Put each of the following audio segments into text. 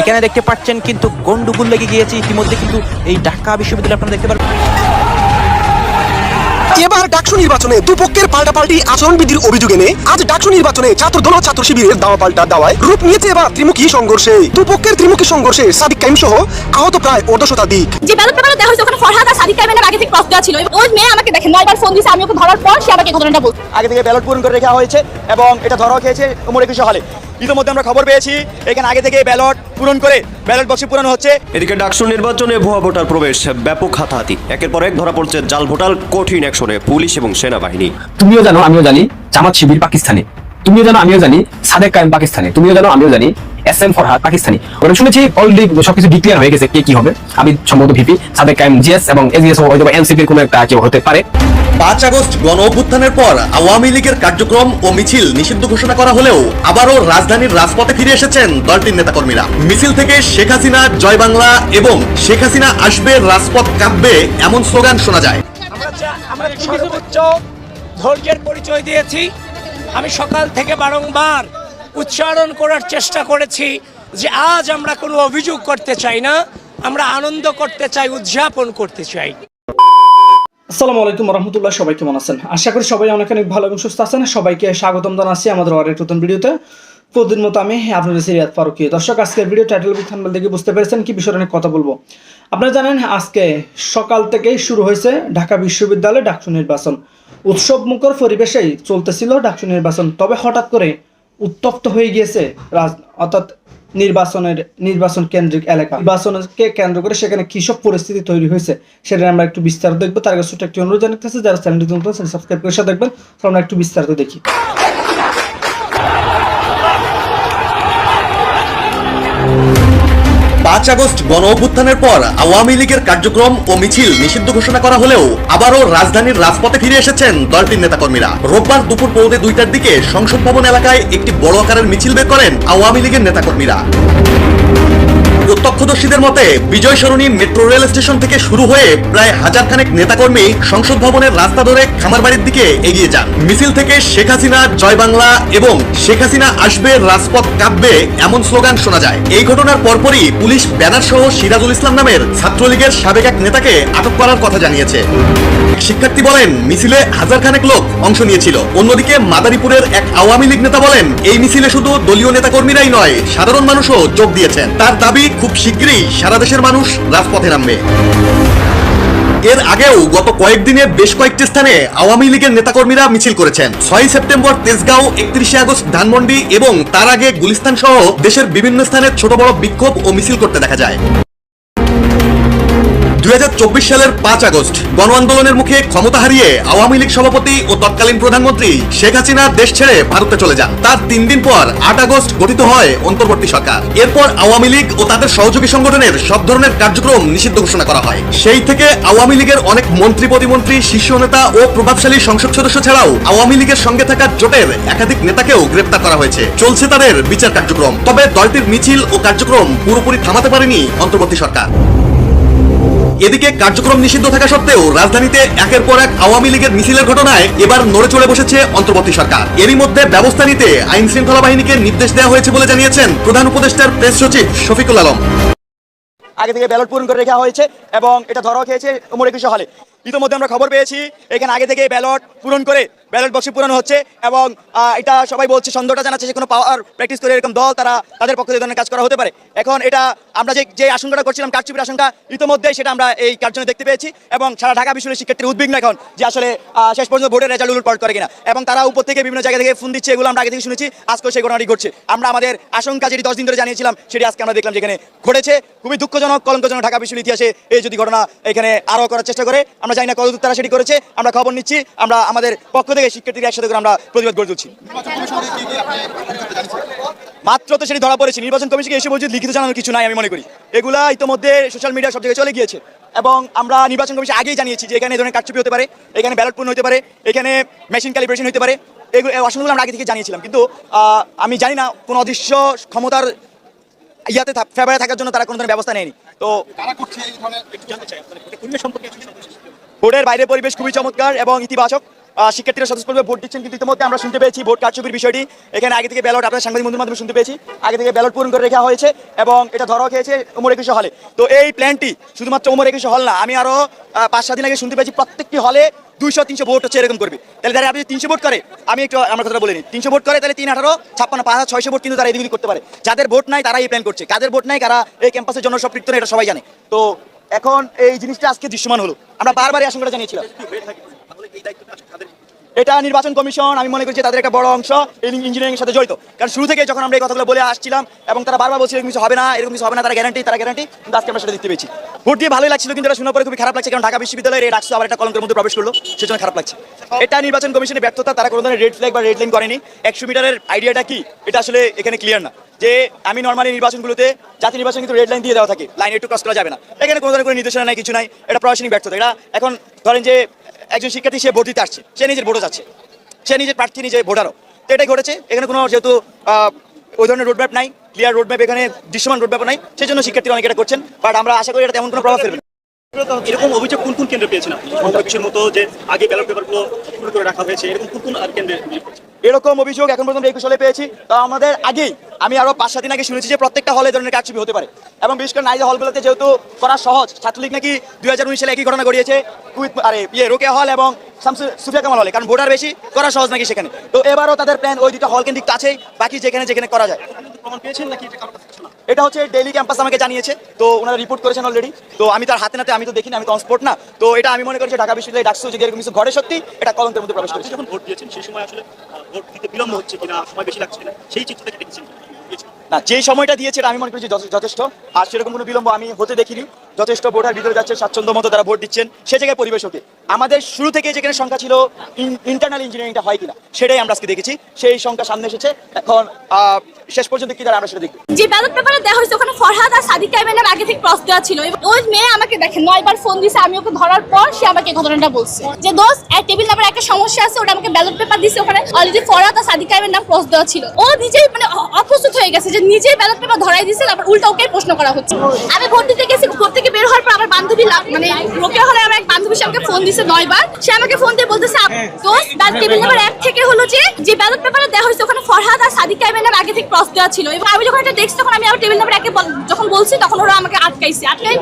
এখানে দেখতে পাচ্ছেন কিন্তু গন্ডগোল লেগে গিয়েছে ইতিমধ্যে কিন্তু এই ঢাকা বিশ্ববিদ্যালয় আপনারা দেখতে পারবেন। এবার ডাকসু নির্বাচনে দুপক্ষের পাল্টাপাল্টি আচরণবিধির অভিযোগ এনে আজ ডাকসু নির্বাচনে ছাত্র দল ছাত্র শিবিরের দাওয়া পাল্টা দাওয়ায় রূপ নিয়েছে এবার ত্রিমুখী সংঘর্ষে। দুপক্ষের ত্রিমুখী সংঘর্ষে সাদিক কাইম সহ আহত প্রায় অর্ধ শতাধিক যে ব্যালট পেপারে দেওয়া হয়েছে ওখানে ফরহাদ আর সাদিক কাইমেনের আগে থেকে ক্রস দেওয়া ছিল ওই মেয়ে আমাকে দেখেন নয়বার ফোন দিয়েছে আমি ওকে ধরার পর সে আমাকে ঘটনাটা বলছে। আগে থেকে ব্যালট পূরণ করে রাখা হয়েছে এবং এটা ধরা খেয়েছে উমর একুশে হলে। ইতিমধ্যে আমরা খবর পেয়েছি। এখানে আগে থেকে ব্যালট পূরণ করে ব্যালট বক্সে পূরণ হচ্ছে। এদিকে ডাকসু নির্বাচনে ভুয়া ভোটার প্রবেশ ব্যাপক হাতাহাতি। একের পর এক ধরা পড়ছে জাল ভোটার কঠিন অ্যাকশনে পুলিশ এবং সেনাবাহিনী। তুমিও জানো আমিও জানি জামাত শিবির পাকিস্তানে। তুমিও জানো আমিও জানি সাদেক কায়েম পাকিস্তানি তুমিও জানো আমিও জানি এস এম ফরহাদ পাকিস্তানি ওরা শুনেছি অলরেডি সবকিছু ডিক্লিয়ার হয়ে গেছে কে কি হবে আমি সম্ভবত ভিপি সাদেক কায়েম জিএস এবং এজিএস হয়তো এনসিপির কোনো একটা কেউ হতে পারে পাঁচ আগস্ট গণ অভ্যুত্থানের পর আওয়ামী লীগের কার্যক্রম ও মিছিল নিষিদ্ধ ঘোষণা করা হলেও আবারও রাজধানীর রাজপথে ফিরে এসেছেন দলটির নেতাকর্মীরা মিছিল থেকে শেখ হাসিনা জয় বাংলা এবং শেখ হাসিনা আসবে রাজপথ কাঁপবে এমন স্লোগান শোনা যায় আমরা সর্বোচ্চ ধৈর্যের পরিচয় দিয়েছি আমি সকাল থেকে বারংবার উচ্চারণ করার চেষ্টা করেছি যে আজ আমরা কোনো অভিযোগ করতে চাই না, আমরা আনন্দ করতে চাই, উদযাপন করতে চাই। আসসালামু আলাইকুম রহমতুল্লাহ, সবাই কেমন আছেন? আশা করি সবাই অনেক অনেক ভালো এবং সুস্থ আছেন। সবাইকে স্বাগতম জানাচ্ছি আমাদের আরেক নতুন ভিডিওতে। প্রতিদিন মতো আমি আপনাদের সিরিয়াত ফারুকি। দর্শক, আজকের ভিডিও টাইটেল বিথান দেখে বুঝতে পেরেছেন কি বিষয়ে অনেক কথা বলব। আপনারা জানেন, আজকে সকাল থেকেই শুরু হয়েছে ঢাকা বিশ্ববিদ্যালয়ে ডাকসু নির্বাচন। উৎসব মুখর পরিবেশেই চলতেছিল ডাকসু নির্বাচন। তবে হঠাৎ করে উত্তপ্ত হয়ে গিয়েছে রাজ অর্থাৎ নির্বাচনের নির্বাচন কেন্দ্রিক এলাকা। নির্বাচনকে কেন্দ্র করে সেখানে কি সব পরিস্থিতি তৈরি হয়েছে সেটা আমরা একটু বিস্তারিত দেখব। তার কাছে একটি অনুরোধ জানাতেছে যারা চ্যানেলটি নতুন সাবস্ক্রাইব করে সাথে দেখবেন আমরা একটু বিস্তারিত দেখি। পাঁচ আগস্ট গণ অভ্যুত্থানের পর আওয়ামী লীগের কার্যক্রম ও মিছিল নিষিদ্ধ ঘোষণা করা হলেও আবারও রাজধানীর রাজপথে ফিরে এসেছেন দলটির নেতাকর্মীরা। রোববার দুপুর পৌনে দুইটার দিকে সংসদ ভবন এলাকায় একটি বড় আকারের মিছিল বের করেন আওয়ামী লীগের নেতাকর্মীরা। প্রত্যক্ষদর্শীদের মতে, Bijoy Sarani metro rail station থেকে শুরু হয়ে প্রায় হাজার খানেক নেতাকর্মী সংসদ ভবনের রাস্তা ধরে খামারবাড়ির দিকে এগিয়ে যান। মিছিল থেকে শেখ হাসিনা, জয় বাংলা এবং শেখ হাসিনা আসবে রাজপথ কাঁপবে এমন স্লোগান শোনা যায়। এই ঘটনার পরপরই পুলিশ ব্যানার সহ সিরাজুল ইসলাম নামের ছাত্রলীগের সাবেক এক নেতাকে আটক করার কথা জানিয়েছে। শিক্ষার্থী বলেন, মিছিলে হাজার খানেক লোক অংশ নিয়েছিল। অন্যদিকে মাদারীপুরের এক আওয়ামী লীগ নেতা বলেন, এই মিছিলে শুধু দলীয় নেতাকর্মীরাই নয়, সাধারণ মানুষও যোগ দিয়েছেন। তার দাবি খুব শীঘ্রই সারা দেশের মানুষ রাজপথে নামবে। এর আগেও গত কয়েকদিনে বেশ কয়েকটি স্থানে আওয়ামী লীগের নেতাকর্মীরা মিছিল করেছেন। ছয় সেপ্টেম্বর তেজগাঁও, একত্রিশে আগস্ট ধানমন্ডি এবং তার আগে গুলিস্তান সহ দেশের বিভিন্ন স্থানে ছোট বড় বিক্ষোভ ও মিছিল করতে দেখা যায়। দুই হাজার চব্বিশ সালের পাঁচ আগস্ট গণ আন্দোলনের মুখে ক্ষমতা হারিয়ে আওয়ামী লীগ সভাপতি ও তৎকালীন প্রধানমন্ত্রী শেখ হাসিনা দেশ ছেড়ে ভারতে চলে যান। তার তিন দিন পর আট আগস্ট গঠিত হয় অন্তর্বর্তী সরকার। এরপর আওয়ামী লীগ ও তাদের সহযোগী সংগঠনের সব ধরনের কার্যক্রম নিষিদ্ধ ঘোষণা করা হয়। সেই থেকে আওয়ামী লীগের অনেক মন্ত্রী, প্রতিমন্ত্রী, শীর্ষ নেতা ও প্রভাবশালী সংসদ সদস্য ছাড়াও আওয়ামী লীগের সঙ্গে থাকা জোটের একাধিক নেতাকেও গ্রেপ্তার করা হয়েছে। চলছে তাদের বিচার কার্যক্রম। তবে দলটির মিছিল ও কার্যক্রম পুরোপুরি থামাতে পারেনি অন্তর্বর্তী সরকার। এদিকে কার্যক্রম নিষিদ্ধ থাকা সত্ত্বেও রাজধানীতে একের পর এক আওয়ামী লীগের মিছিলের ঘটনায় এবার নড়ে চড়ে বসেছে অন্তর্বর্তী সরকার। এরই মধ্যে ব্যবস্থা নিতে আইন শৃঙ্খলা বাহিনীকে নির্দেশ দেওয়া হয়েছে বলে জানিয়েছেন প্রধান উপদেষ্টার প্রেস সচিব শফিকুল আলম। আগে থেকে ব্যালট পূরণ করে রাখা হয়েছে এবং এটা ধরা খেয়েছে উমর একুশে হলে। ইতিমধ্যে আমরা খবর পেয়েছি, এখানে আগে থেকে ব্যালট পূরণ করে ব্যালট বক্সে পূরণ হচ্ছে এবং এটা সবাই বলছে, সন্দেহটা জানাচ্ছে যে কোনো পাওয়ার প্র্যাকটিস করে এরকম দল তারা তাদের পক্ষে ধরনের কাজ করা হতে পারে। এখন এটা আমরা যে যে আশঙ্কাটা করছিলাম, কারচুপির আশঙ্কা ইতিমধ্যে সেটা আমরা এই কার্যনে দেখতে পেয়েছি এবং সারা ঢাকা বিশ্ববিদ্যালয়ের শিক্ষার্থীর উদ্বিগ্ন এখন যে আসলে শেষ পর্যন্ত ভোটের রেজাল্ট উলট করে কিনা। এবং তারা উপর থেকে বিভিন্ন জায়গা থেকে ফোন দিচ্ছে, এগুলো আমরা আগে থেকে শুনেছি আজকে সেই ঘটনাটি ঘটছে। আমরা আমাদের আশঙ্কা যেটি দশ দিন ধরে জানিয়েছিলাম, সেটি আজকে আমরা দেখলাম যেখানে ঘটেছে। খুবই দুঃখজনক, কলঙ্কজনক ঢাকা বিশ্ববিদ্যালয় ইতিহাসে এই যদি ঘটনা এখানে আরও করার চেষ্টা করে, আমরা জানি না কতদূর তারা সেটি করেছে। আমরা খবর নিচ্ছি, আমরা আমাদের পক্ষ থেকে শিক্ষার্থীরা একসাথে করে আমরা প্রতিবাদ গড়ে তুলছি। মাত্র তো সেটি ধরা পড়েছে। নির্বাচন কমিশনকে এসে বলছে লিখিত জানানোর কিছু নাই আমি মনে করি। এগুলা ইতিমধ্যে সোশ্যাল মিডিয়া সব জায়গায় চলে গিয়েছে। এবং আমরা নির্বাচন কমিশন আগেই জানিয়েছি যে এখানে ধরনের কারচুপি হতে পারে এখানে ব্যালট পূর্ণ হতে পারে এখানে মেশিন ক্যালিব্রেশন হতে পারে। এগুলো এই আমরা আগে থেকে জানিয়েছিলাম। কিন্তু আহ, আমি জানি না কোনো অদৃশ্য ক্ষমতার ইয়াতে ফেভারে থাকার জন্য তারা কোনো ধরনের ব্যবস্থা নেয়নি। তো ভোটের বাইরে পরিবেশ খুবই চমৎকার এবং ইতিবাচক। শিক্ষার্থীরা স্বতঃস্ফূর্তভাবে ভোট দিচ্ছেন কিন্তু ইতিমধ্যে আমরা শুনতে পেয়েছি ভোট কারচুপির বিষয়টি। এখানে আগে থেকে ব্যালট আপনার সাংবাদিক বন্ধুর মাধ্যমে শুনতে পেয়েছি। আগে থেকে ব্যালট পূরণ করে রাখা হয়েছে এবং এটা ধরা খেয়েছে উমর একুশে হলে তো এই প্ল্যানটি শুধুমাত্র উমর একুশে হল না আমি আরও আহ, পাঁচ সাত দিন আগে শুনতে পেয়েছি প্রত্যেকটি হলে দুইশো তিনশো ভোট হচ্ছে এরকম করবে। তাহলে তারা আপনি তিনশো ভোট করে আমি একটু আমার কথাটা বলে নিই। তিনশো ভোট করে তাহলে তিন আঠারো ছাপ্পান্ন পাঁচ ছয়শো ভোট কিন্তু তারা এদিক করতে পারে। যাদের ভোট নাই তারা এই প্ল্যান করছে। কাদের ভোট নাই তারা এই ক্যাম্পাসের জন্য সম্পৃক্ত এটা সবাই জানে। তো এখন এই জিনিসটা আজকে দৃশ্যমান হলো। আমরা বারবারই আশঙ্কাটা জানিয়েছিলাম। এটা নির্বাচন কমিশন, আমি মনে করছি তাদের একটা বড় অংশ ইঞ্জিনিয়ারিং সাথে জড়িত। কারণ শুরু থেকে যখন আমরা এই কথাগুলো বলে আসছিলাম এবং তারা বারবার বলছিল কিছু হবে না, এরকম কিছু হবে না, তারা গ্যারান্টি তারা গ্যারান্টি কিন্তু আজকে আমরা সেটা দেখতে পেয়েছি। ভোট দিয়ে ভালোই লাগছিল, কিন্তু এটা শোনার পরে খুবই খারাপ লাগছে, কারণ ঢাকা বিশ্ববিদ্যালয়ের এই ডাকসু আবার একটা কলঙ্কের মধ্যে প্রবেশ করল সেজন্য খারাপ লাগছে। এটা নির্বাচন কমিশনের ব্যর্থতা, তারা কোনো ধরনের রেড ফ্ল্যাগ বা রেড লাইন করেনি। একশো মিটারের আইডিয়াটা কি? এটা আসলে এখানে ক্লিয়ার না। যে আমি নর্মালি নির্বাচনগুলোতে জাতীয় নির্বাচন কিন্তু রেড লাইন দিয়ে দেওয়া থাকে লাইন একটু ক্রস করা যাবে না। এখানে কোনো ধরনের কোনো নির্দেশনা নাই, কিছু নাই, এটা প্রশাসনিক ব্যর্থতা। এটা এখন ধরেন যে একজন শিক্ষার্থী, সে ভোট দিতে আসছে। সে নিজের ভোটও যাচ্ছে। সে নিজের প্রার্থী নিজে ভোটারও। তো এটাই ঘটেছে। এখানে কোনো যেহেতু ওই ধরনের রোডম্যাপ নাই ক্লিয়ার রোডম্যাপ এখানে দৃশ্যমান রোডম্যাপ নাই সেই জন্য শিক্ষার্থীরা অনেক এটা করছেন। বাট আমরা আশা করি এটা তেমন কোনো প্রভাব ফেলবে। এরকম অভিযোগ কোন কোন কেন্দ্রে পেয়েছেন আপনি? মতো যে আগে ব্যালট পেপারগুলো পুরো করে রাখা হয়েছে এরকম কোন কোন আর কেন্দ্রে এরকম অভিযোগ এখন পর্যন্ত একুশ হলে পেয়েছি। তো আমাদের আগেই আমি আরও পাঁচ সাত দিন আগে শুনেছি যে প্রত্যেকটা হলে ধরনের কারচুপি হতে পারে। এবং বিশেষ করে নাইজা হলগুলোতে যেহেতু করা সহজ ছাত্রলীগ নাকি দুই হাজার উনিশ সালে একই ঘটনা ঘটিয়েছে কুইত আরে ইয়ে রোকেয়া হল এবং শামসু সুফিয়া কামাল হলে কারণ ভোটার বেশি করা সহজ নাকি সেখানে? তো এবারও তাদের প্ল্যান ওই দুটো হল কেন্দ্রিক কাছেই বাকি যেখানে যেখানে করা যায়। প্রমাণ পেয়েছেন নাকি? এটা হচ্ছে ডেলি ক্যাম্পাস আমাকে জানিয়েছে। তো ওনারা রিপোর্ট করেছেন অলরেডি তো আমি তার হাতে নাতে আমি তো দেখিনি আমি তো অনস্পোর্ট না। তো এটা আমি মনে করছি ঢাকা বিশ্ববিদ্যালয় ডাকসু যে এরকম কিছু ঘরে সত্যি এটা কলঙ্কের মধ্যে প্রবেশ করেছে। যখন ভোট দিয়েছেন সেই সময় আসলে ভোট দিতে বিলম্ব হচ্ছে কিনা সময় বেশি লাগছে কিনা সেই চিত্রটাকে দেখেছেন? না যে সময়টা দিয়েছে এটা আমি মনে করি যথেষ্ট। আর সেরকম কোনো বিলম্ব আমি হতে দেখিনি। যথেষ্ট ভোটার ভিতরে যাচ্ছে, স্বাচ্ছন্দ্য মতো তারা ভোট দিচ্ছেন, সে জায়গায় পরিবেশ ওকে। আমাদের শুরু থেকে যেখানে সংখ্যা ছিল ইন্টারনাল ইঞ্জিনিয়ারিংটা হয় কিনা, সেটাই আমরা আজকে দেখেছি। সেই সংখ্যা সামনে এসেছে। এখন শেষ পর্যন্ত কি তারা আমরা সেটা দেখব। যে ব্যালট পেপারে দেওয়া হয়েছে, ওখানে ফরহাদ আর সাদিক কাইমের আগে থেকে ক্রস দেওয়া ছিল। ওই মেয়ে আমাকে দেখে, নয়বার ফোন দিছে, আমি ওকে ধরার পর সে আমাকে ঘটনাটা বলছে। যে দোষ এক টেবিল নাম্বার একটা সমস্যা আছে ওটা আমাকে ব্যালট পেপার দিছে, ওখানে অলরেডি ফরহাদ আর সাদিক কাইমের নাম ক্রস দেওয়া ছিল। ও নিজেই মানে অপ্রস্তুত হয়ে গেছে যে নিজেই ব্যালট পেপার ধরাই দিছে, তারপর উল্টা ওকে প্রশ্ন করা হচ্ছে। আমি ভোট দিতে গেছি, ভোট থেকে বের হওয়ার পর আমার বান্ধবী মানে রোকেয়া হলে আমার এক বান্ধবী সে আমাকে ফোন দিছে নয়বার। সে আমাকে ফোন দিয়ে বলতেছে আপ- দোষ ব্যালট টেবিল নাম্বার এক থেকে হলো যে যে ব্যালট পেপারে দেওয়া হয়েছে ওখানে ফরহাদ আর সাদিক কাইমের নাম আগে থেকে ক্রস দেওয়া ছিল। এবং আমি যখন এটা দেখছি তখন আমি আবার টেবিল নাম্বার একে বল- যখন বলছি তখন ওরা আমাকে আটকাইছে। আটকাই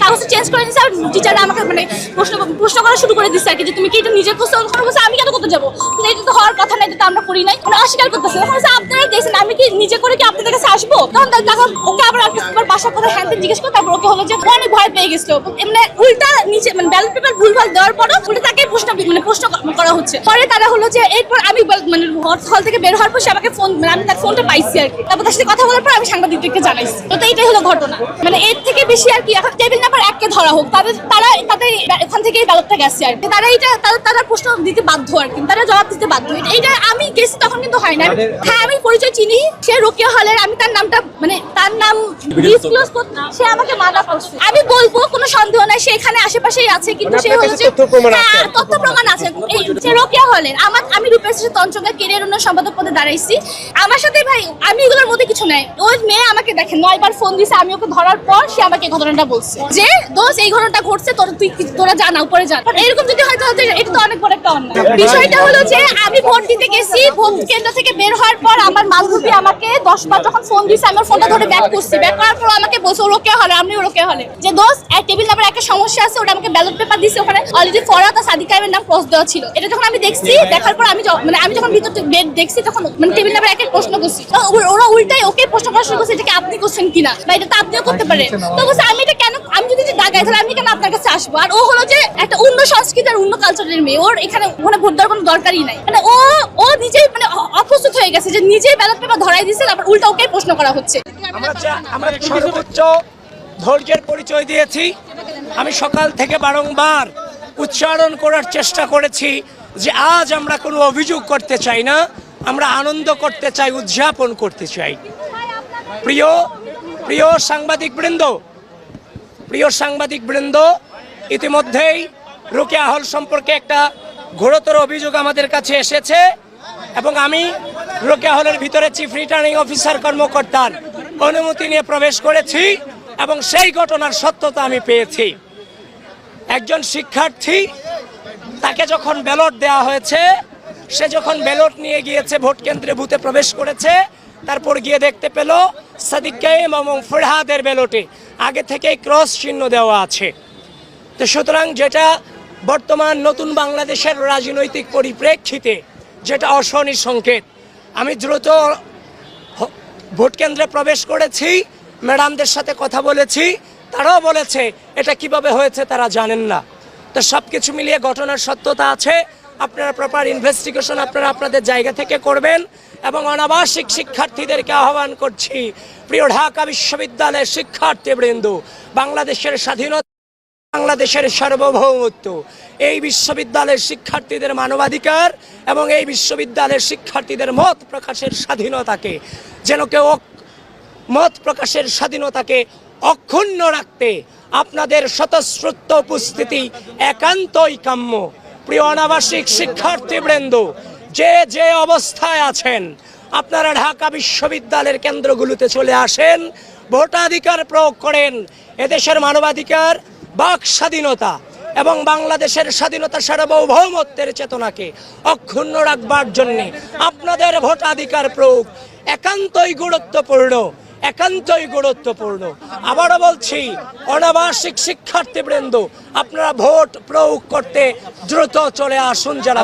কাগজ চেঞ্জ করে দিচ্ছে আর টিচাররা আমাকে মানে প্রশ্ন প্রশ্ন করা শুরু করে দিচ্ছে আর কি যে তুমি কি এটা নিজে করছ? তখন বলছে আমি কেন করতে যাব? এটা তো হওয়ার কথা না এটা তো আমরা করি নাই। ওরা অস্বীকার করতেছে। তখন আপনারাই দেখছেন আমি কি নিজে করে কি আপনাদের কাছে আসব? তখন তখন ওকে আবার বাসার কথা হ্যান্ড জিজ্ঞেস করে তারপর ওকে হলো যে অনেক ভয় পেয়ে গেছিল। এমনি উল্টা নিচে মানে ব্যালট পেপার ভুলভাল দেওয়ার পরও উল্টা তাকে প্রশ্ন মানে প্রশ্ন করা হচ্ছে। পরে তারা হলো যে এরপর আমি মানে হল থেকে বের হওয়ার পর সে আমাকে ফোন মানে আমি তার ফোনটা পাইছি আর কি। তারপর তার সাথে কথা বলার পর আমি সাংবাদিকদেরকে জানাইছি। তো এইটাই হলো ঘটনা। মানে এর থেকে বেশি আর কি এখন টেবিল নাম্বার এককে ধরা হোক তাদের তারা তাদের এখান থেকেই ব্যালটটা গেছে আর কি। তারা এটা তারা- তারা প্রশ্ন দিতে বাধ্য আর কি। তারা জবাব দিতে বাধ্য। এটা- এইটা আমি গেছি তখন কিন্তু হয় না হ্যাঁ আমি পরিচয় চিনি। সে রোকেয়া হলের আমি তার নামটা মানে তার নাম ডিসক্লোজ করতে সে আমাকে মানা করছে। আমি বলব কোনো সন্দেহ নাই সে এখানে আশেপাশেই আছে কিন্তু সে হচ্ছে হ্যাঁ, তথ্য প্রমাণ আছে। এই সে রোকেয়া হলেন আমার আমি রূপেশ তঞ্চঙ্গা কেরিয়ার উন্নয়ন সম্পাদক পদে দাঁড়াইছি। আমার সাথে ভাই আমি এগুলোর মধ্যে কিছু নাই। ওই মেয়ে আমাকে দেখে নয়বার ফোন দিছে আমি ওকে ধরার পর সে আমাকে এই ঘটনাটা বলছে। যে দোষ এই ঘটনাটা ঘটছে তোর তুই তোরা জানা উপরে জান এরকম যদি হয় তাহলে এটা তো অনেক বড় একটা অন্যায়। বিষয়টা হলো যে আমি ভোট দিতে গেছি ভোট কেন্দ্র থেকে বের হওয়ার পর আমার বান্ধবী আমাকে দশবার যখন ফোন দিছে আমার ফোনটা ধরে ব্যাক করছি। ব্যাক করার পর আমাকে বলছে ওরকে হলে আমি ওরকে হলে যে দোষ এক টেবিল নাম্বার একটা সমস্যা আছে ওটা আমাকে ব্যালট পেপার দিছে ওখানে। অলরেডি ফরাত আর সাদিক কাইমের নাম ক্রস দেওয়া ছিল। এটা যখন আমি দেখছি দেখার পর আমি মানে আমি যখন ভিতর থেকে বেড দেখছি তখন মানে টেবিল নাম্বার একের প্রশ্ন করছি। তো ওরা উল্টাই ওকে প্রশ্ন করা শুরু করছে এটাকে আপনি করছেন কিনা বা এটা তো আপনিও করতে পারেন। তো বলছে আমি এটা কেন আমি যদি দাগাই তাহলে আমি কেন আপনার কাছে আসব? আর ও হলো যে একটা অন্য সংস্কৃতি আর অন্য কালচারের মেয়ে। ওর এখানে ওখানে ভোট দেওয়ার কোনো দরকারই নাই। মানে ও ও নিজেই মানে অপ্রস্তুত হয়ে গেছে যে নিজেই ব্যালট পেপার ধরাই দিয়েছে আবার উল্টা ওকে প্রশ্ন করা হচ্ছে। আমরা আমরা সর্বোচ্চ ধৈর্যের পরিচয় দিয়েছি। আমি সকাল থেকে বারংবার উচ্চারণ করার চেষ্টা করেছি যে আজ আমরা কোনো অভিযোগ করতে চাই না, আমরা আনন্দ করতে চাই, উদযাপন করতে চাই। প্রিয় প্রিয় সাংবাদিক বৃন্দ, প্রিয় সাংবাদিক বৃন্দ, ইতিমধ্যেই রোকেয়া হল সম্পর্কে একটা ঘোরতর অভিযোগ আমাদের কাছে এসেছে এবং আমি রোকেয়া হলের ভিতরে চিফ রিটার্নিং অফিসার কর্মকর্তার অনুমতি নিয়ে প্রবেশ করেছি। এবং সেই ঘটনার সত্যতা আমি পেয়েছি। একজন শিক্ষার্থী, তাকে যখন ব্যালট দেওয়া হয়েছে, সে যখন ব্যালট নিয়ে গিয়েছে, ভোট কেন্দ্রে বুথে প্রবেশ করেছে, তারপর গিয়ে দেখতে পেল সাদিক এবং ফরহাদের ব্যালটে আগে থেকেই ক্রস চিহ্ন দেওয়া আছে। তো সুতরাং যেটা বর্তমান নতুন বাংলাদেশের রাজনৈতিক পরিপ্রেক্ষিতে যেটা অশনি সংকেত, আমি দ্রুত ভোট কেন্দ্রে প্রবেশ করেছি ম্যাডামদের সাথে কথা বলেছি, তারাও বলেছে, এটা কীভাবে হয়েছে তারা জানেন না। তো সব কিছু মিলিয়ে ঘটনার সত্যতা আছে, আপনারা প্রপার ইনভেস্টিগেশন আপনারা আপনাদের জায়গা থেকে করবেন এবং অনাবাসিক শিক্ষার্থীদেরকে আহ্বান করছি, প্রিয় ঢাকা বিশ্ববিদ্যালয়ের শিক্ষার্থীবৃন্দ, বাংলাদেশের স্বাধীনতা, বাংলাদেশের সার্বভৌমত্ব, এই বিশ্ববিদ্যালয়ের শিক্ষার্থীদের মানবাধিকার এবং এই বিশ্ববিদ্যালয়ের শিক্ষার্থীদের মত প্রকাশের স্বাধীনতাকে যেন কেউ মত প্রকাশের স্বাধীনতাকে অক্ষুণ্ণ রাখতে আপনাদের স্বতঃস্ফূর্ত উপস্থিতি একান্তই কাম্য। প্রিয় অনাবাসিক শিক্ষার্থীবৃন্দ, যে যে অবস্থায় আছেন, আপনারা ঢাকা বিশ্ববিদ্যালয়ের কেন্দ্রগুলোতে চলে আসেন, ভোটাধিকার প্রয়োগ করেন, এদেশের মানবাধিকার, বাক স্বাধীনতা এবং বাংলাদেশের স্বাধীনতা সার্বভৌমত্বের চেতনাকে অক্ষুণ্ণ রাখবার জন্যে আপনাদের ভোটাধিকার প্রয়োগ একান্তই গুরুত্বপূর্ণ। একান্তই গুরুত্বপূর্ণ। আবারও বলছি অনাবাসিক শিক্ষার্থীবৃন্দ আপনারা ভোট প্রয়োগ করতে দ্রুত চলে আসুন যারা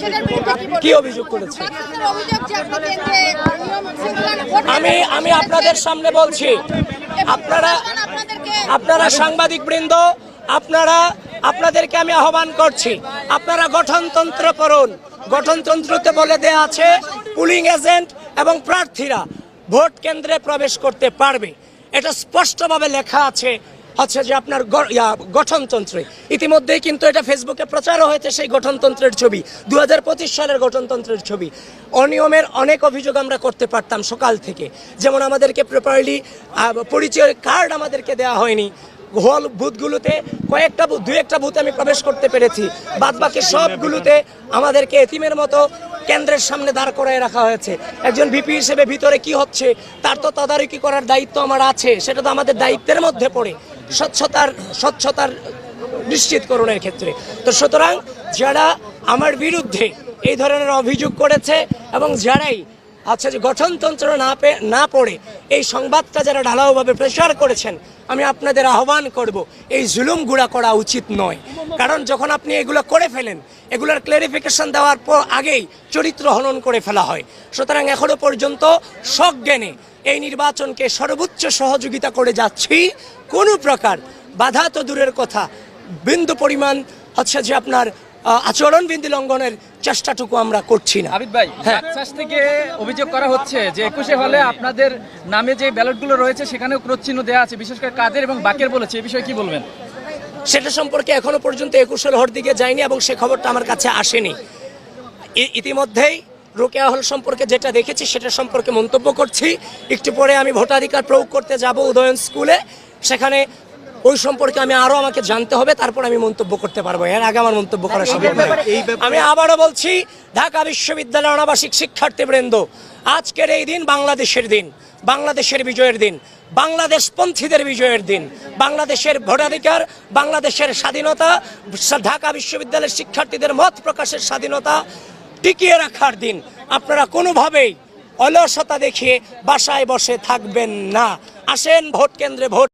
সেটার বিরুদ্ধে কি অভিযোগ করেছে? আমি আমি আপনাদের সামনে বলছি আপনারা আপনারা সাংবাদিক বৃন্দ আপনারা আপনাদেরকে আমি আহ্বান করছি আপনারা গঠনতন্ত্র করুন। গঠনতন্ত্রতে বলে দেয়া আছে পুলিং এজেন্ট এবং প্রার্থীরা ভোট কেন্দ্রে প্রবেশ করতে পারবে। এটা স্পষ্টভাবে লেখা আছে, হচ্ছে যে আপনার গঠনতন্ত্রে। ইতিমধ্যেই কিন্তু এটা ফেসবুকে প্রচারও হয়েছে সেই গঠনতন্ত্রের ছবি দু হাজার পঁচিশ সালের গঠনতন্ত্রের ছবি। অনিয়মের অনেক অভিযোগ আমরা করতে পারতাম সকাল থেকে। যেমন আমাদেরকে প্রপারলি পরিচয় কার্ড আমাদেরকে দেওয়া হয়নি। হল বুথগুলোতে কয়েকটা বুথ, দুই একটা বুথে আমি প্রবেশ করতে পেরেছি। বাদ বাকি সবগুলোতে আমাদেরকে এতিমের মতো কেন্দ্রের সামনে দাঁড় করায় রাখা হয়েছে। একজন ভিপি হিসেবে ভিতরে কি হচ্ছে, তার তো তদারকি করার দায়িত্ব আমার আছে, সেটা তো আমাদের দায়িত্বের মধ্যে পড়ে। স্বচ্ছতার স্বচ্ছতার নিশ্চিতকরণের ক্ষেত্রে। তো সুতরাং যারা আমার বিরুদ্ধে এই ধরনের অভিযোগ করেছে এবং যারাই আচ্ছা যে গঠনতন্ত্র না না পড়ে এই সংবাদটা যারা ঢালাওভাবে প্রচার করেছেন আমি আপনাদের আহ্বান করব এই জুলুম গুড়া করা উচিত নয়। কারণ যখন আপনি এগুলো করে ফেলেন এগুলোর ক্লারিফিকেশন দেওয়ার পর আগেই চরিত্র হনন করে ফেলা হয়। সুতরাং এখনও পর্যন্ত সজ্ঞানে এই নির্বাচনকে সর্বোচ্চ সহযোগিতা করে যাচ্ছি। কোনো প্রকার বাধা তো দূরের কথা। বিন্দু পরিমাণ হচ্ছে যে আপনার আহ, আচরণবিধি লঙ্ঘনের চেষ্টাটুকু আমরা করছি না। আবিদ ভাই হ্যাঁ। বাকশাস থেকে অভিযোগ করা হচ্ছে যে একুশে হলে আপনাদের নামে যে ব্যালটগুলো রয়েছে সেখানেও ক্রোধচিহ্ন দেওয়া আছে। বিশেষ করে কাদের এবং বাকের বলেছে এই বিষয়ে কি বলবেন? সেটা সম্পর্কে এখনও পর্যন্ত একুশের হর দিকে যায়নি এবং সে খবরটা আমার কাছে আসেনি। ইতিমধ্যেই রোকেয়া হল সম্পর্কে যেটা দেখেছি সেটা সম্পর্কে মন্তব্য করছি। একটু পরে আমি ভোটাধিকার প্রয়োগ করতে যাব উদয়ন স্কুলে। সেখানে ওই সম্পর্কে আমি আরও আমাকে জানতে হবে তারপর আমি মন্তব্য করতে পারব। এর আগে আমার মন্তব্য করা সম্ভব নয়। আমি আবারও বলছি ঢাকা বিশ্ববিদ্যালয়ের অনাবাসিক শিক্ষার্থীবৃন্দ আজকের এই দিন বাংলাদেশের দিন বাংলাদেশের বিজয়ের দিন বাংলাদেশ পন্থীদের বিজয়ের দিন বাংলাদেশের ভোটাধিকার বাংলাদেশের স্বাধীনতা ঢাকা বিশ্ববিদ্যালয়ের শিক্ষার্থীদের মত প্রকাশের স্বাধীনতা টিকিয়ে রাখার দিন। আপনারা কোনোভাবেই অলসতা দেখিয়ে বাসায় বসে থাকবেন না। আসেন ভোট কেন্দ্রে ভোট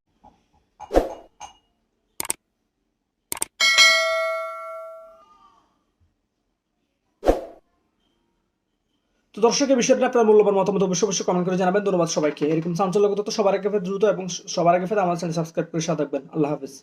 দর্শকের বিষয়টা আপনার মূল্যবান মতামত অবশ্যই অবশ্যই কমেন্ট করে জানাবেন। ধন্যবাদ সবাইকে। এরকম চাঞ্চল্যগত তো সবার আগে দ্রুত এবং সবার আগে আমাদের চ্যানেল সাবস্ক্রাইব করে সাথে থাকবেন। আল্লাহ হাফিজ।